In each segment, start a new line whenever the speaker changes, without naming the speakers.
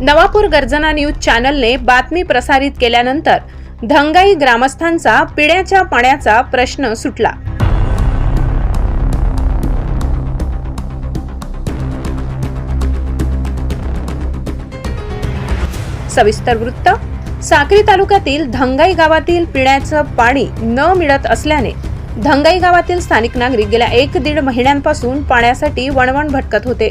Navapur Garjana news चॅनलने बातमी प्रसारित केल्यानंतर धंगाई ग्रामस्थांचा पिण्याच्या पाण्याचा प्रश्न सुटला. सविस्तर वृत्त. साक्री तालुक्यातील धंगाई गावातील पिण्याचं पाणी न मिळत असल्याने धंगाई गावातील स्थानिक नागरिक गेल्या एक दीड महिन्यांपासून पाण्यासाठी वणवण भटकत होते.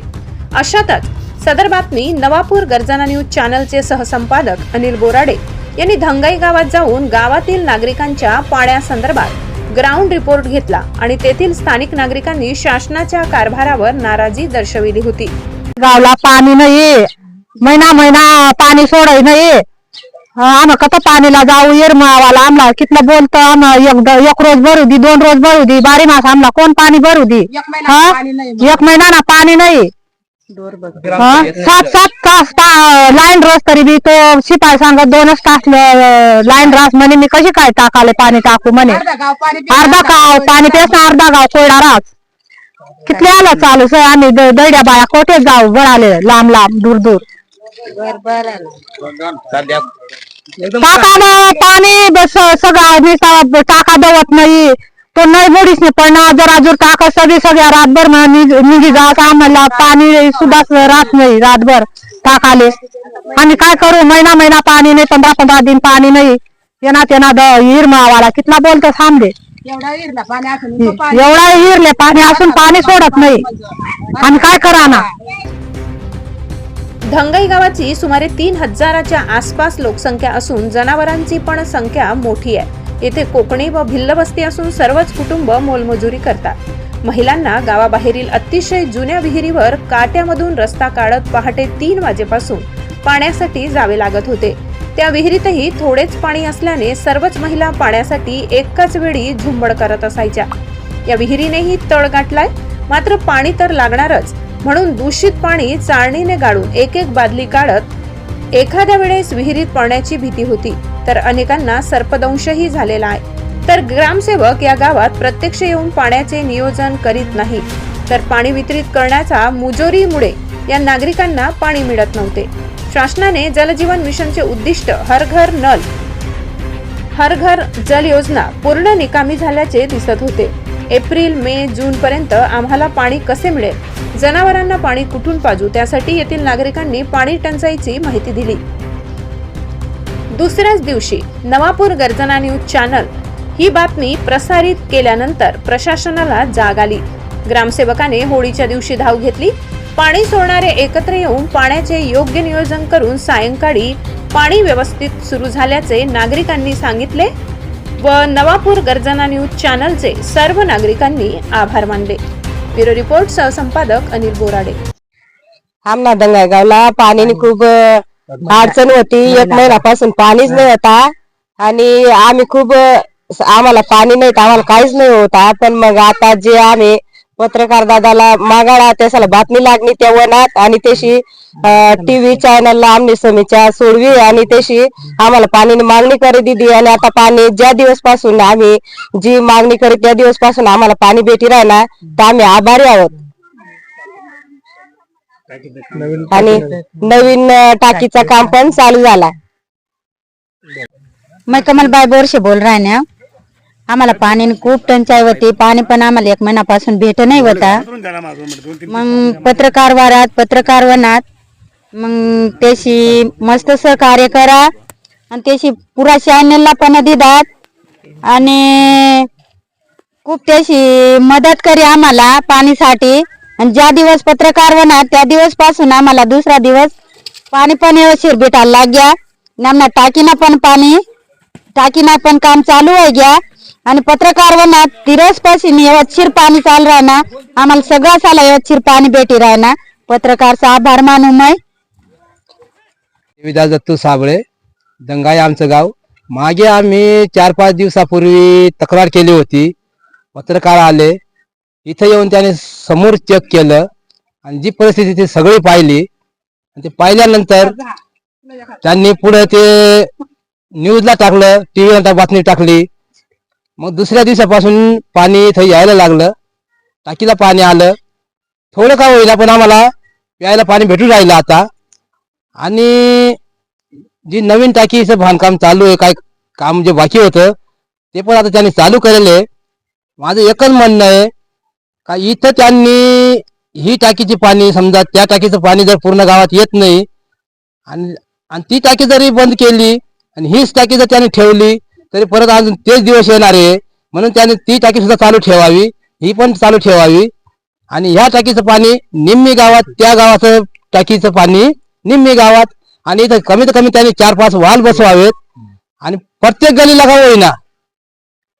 अशातच सदर बातमी नवापूर गर्जना न्यूज चॅनलचे सहसंपादक अनिल बोराडे यांनी धंगाई गावात जाऊन गावातील नागरिकांच्या पाण्यासंदर्भात ग्राउंड रिपोर्ट घेतला आणि तेथील स्थानिक नागरिकांनी शासनाच्या कारभारावर नाराजी दर्शविली होती.
गावला पाणी नाही महिना महिना पाणी सोडाय नाही आम्हाला कथा पाणीला जाऊ? येर मावाला आम्हाला कितलं बोलतो? आम्हाला एक एक रोज भरू दी दोन रोज भरू दी. बारी मास आम्हाला कोण पाणी भरू दी? एक महिना ना पाणी नाही. हा? सात सात तास लाईन रोज तरी बी तो शिपाई सांगत दोनच तास लाईन रास म्हणे मी कशी काय टाकाले पाणी टाकू म्हणे? अर्धा गाव पाणी पेस अर्धा गाव कोरडा रास कितले आलं चालू सर आम्ही द- दैड्या बाया कोठे जाऊ बळाले लांब लांब दूर दूर. टाकाला पाणी बस सगळं टाका दवत नाही. तो नाही बुडीच नाही पण जरा जर टाका सगळी सगळ्या रातभर मग निघ- निघी जात आम्हाला पाणी सुद्धा राहत नाही रातभर टाकाले. आम्ही काय करू? महिना महिना पाणी नाही पंधरा पंधरा दिन पाणी नाही. येणार त्यांना द हिर मावाला कितना बोलतो थांबले.
एवढा इरला पाणी असून तो पाणी
एवढा हिरले पाणी असून पाणी सोडत नाही. आम्ही काय करा ना
धंगाई गावाची सुमारे तीन हजाराच्या आसपास लोकसंख्या असून जनावरांची पण संख्या मोठी आहे. येथे कोकणी व भिल्ल वस्ती असून सर्वच कुटुंब मोलमजुरी करतात. महिलांना गावाबाहेरील अतिशय जुन्या विहिरीवर काट्यामधून रस्ता काढत पहाटे तीन वाजेपासून पाण्यासाठी जावे लागत होते. त्या विहिरीतही थोडेच पाणी असल्याने सर्वच महिला पाण्यासाठी एकाच वेळी झुंबड करत असायच्या. या विहिरीनेही तळ गाठलाय मात्र पाणी तर लागणारच म्हणून दूषित पाणी चाळणीने गाळून एक एक बादली काढत एखाद्या वेळेस विहिरीत पडण्याची भीती होती. तर अनेकांना सर्पदंशही झालेला आहे. तर ग्रामसेवक या गावात प्रत्यक्ष येऊन पाण्याचे नियोजन करीत नाही. तर पाणी वितरित करण्याचा मुजोरीमुळे या नागरिकांना पाणी मिळत नव्हते. शासनाने जलजीवन मिशनचे उद्दिष्ट हर घर नल हर घर जल योजना पूर्ण निकामी झाल्याचे दिसत होते. एप्रिल मे जून पर्यंत आम्हाला पाणी कसे मिळेल? जनावरांना पाणी कुठून पाजू? त्यासाठी येथील नागरिकांनी पाणी टंचाईची माहिती दिली. दुसऱ्याच दिवशी नवापूर गर्जना न्यूज चॅनल ही बातमी प्रसारित केल्यानंतर प्रशासनाला जाग आली. ग्रामसेवकाने होळीच्या दिवशी धाव घेतली. पाणी सोडणारे एकत्र येऊन पाण्याचे योग्य नियोजन करून सायंकाळी पाणी व्यवस्थित सुरू झाल्याचे नागरिकांनी सांगितले व नवापूर गर्जना न्यूज चॅनलचे सर्व नागरिकांनी आभार मानले. ब्युरो रिपोर्ट सहसंपादक अनिल बोराडे.
आमना दंगागावला पाण्याने खूप अडचण होती एक महिन्यापासून पाणीच नाही होता. आणि आम्ही खूप आम्हाला पाणी नाही आम्हाला काहीच नाही होता. पण मग आता जे आम्ही पत्रकार दादाला मागाडा त्याला बातमी लागली त्या वनात आणि त्याशी टीव्ही चॅनलला आमनी समीक्षा सोडवी आणि त्याशी आम्हाला पाणीने मागणी करी दिली. आणि आता पाणी ज्या दिवसपासून आम्ही जी मागणी करी त्या दिवसपासून आम्हाला पाणी भेटी राहिना तर आम्ही आभारी आहोत. आणि नवीन टाकीचं काम पण चालू झाला.
मैं कमल बाई बोरशे बोल रहा है ना आम्हाला पाणी खूप टंचाई होती. पाणी पण आम्हाला एक महिन्यापासून भेट नाही होता. मग पत्रकार वारात पत्रकार वनात मग त्याशी मस्त सहकार्य करा. आणि त्याशी पुरा चॅनलला पण दिदात. आणि खूप त्याशी मदत करी आम्हाला पाणीसाठी. आणि ज्या दिवस पत्रकार बना त्या दिवसपासून आम्हाला दुसरा दिवस पाणी पण व्यवस्थित भेटायला लाग्या आम्हाला टाकीना पण पाणी टाकीना पण काम चालू आहे ग्या आणि पत्रकार वनात तिरसपासून यवतशीर पाणी चालू राहणार. आम्हाला सगळं साला यवतशीर पाणी भेटी राहणार. पत्रकारचा आभार मानू मय
विदा दत्तू साबळे दंगाई आमचं गाव. मागे आम्ही चार पाच दिवसापूर्वी तक्रार केली होती. पत्रकार आले. इथं येऊन त्याने समोर चेक केलं आणि जी परिस्थिती ती सगळी पाहिली आणि ते पाहिल्यानंतर त्यांनी पुढे ते न्यूजला टाकलं टीव्हीला बातमी टाकली. मग दुसऱ्या दिवसापासून पाणी इथं यायला लागलं. टाकीला पाणी आलं. थोडं का होईना पण आम्हाला प्यायला पाणी भेटून राहिलं आता. आणि जी नवीन टाकीचं बांधकाम चालू आहे काय काम जे बाकी होतं ते पण आता त्यांनी चालू केलेलं आहे. माझं एकच म्हणणं आहे का इथं त्यांनी ही टाकीची पाणी समजा त्या टाकीचं पाणी जर पूर्ण गावात येत नाही आणि आणि ती टाकी जरी बंद केली आणि हीच टाकी जर त्यांनी ठेवली तरी परत अजून तेच दिवस येणार आहे. म्हणून त्याने ती टाकी सुद्धा चालू ठेवावी ही पण चालू ठेवावी. आणि ह्या टाकीचं पाणी निम्मी गावात त्या गावाचं टाकीचं पाणी निम्मी गावात आणि इथं कमीत कमी त्यांनी चार पाच वाल बसवावेत. आणि प्रत्येक गलीला का होईना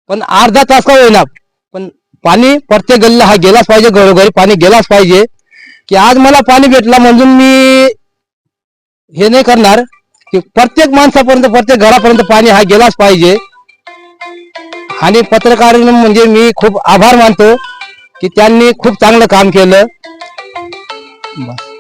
पण अर्धा तास का होईना पाणी प्रत्येक गल्लीला हा गेलाच पाहिजे घरोघरी पाणी गेलाच पाहिजे. की आज मला पाणी भेटला म्हणून मी हे नाही करणार. की प्रत्येक माणसापर्यंत प्रत्येक घरापर्यंत पाणी हा गेलाच पाहिजे. आणि पत्रकार म्हणजे मी खूप आभार मानतो की त्यांनी खूप चांगलं काम केलं. बस.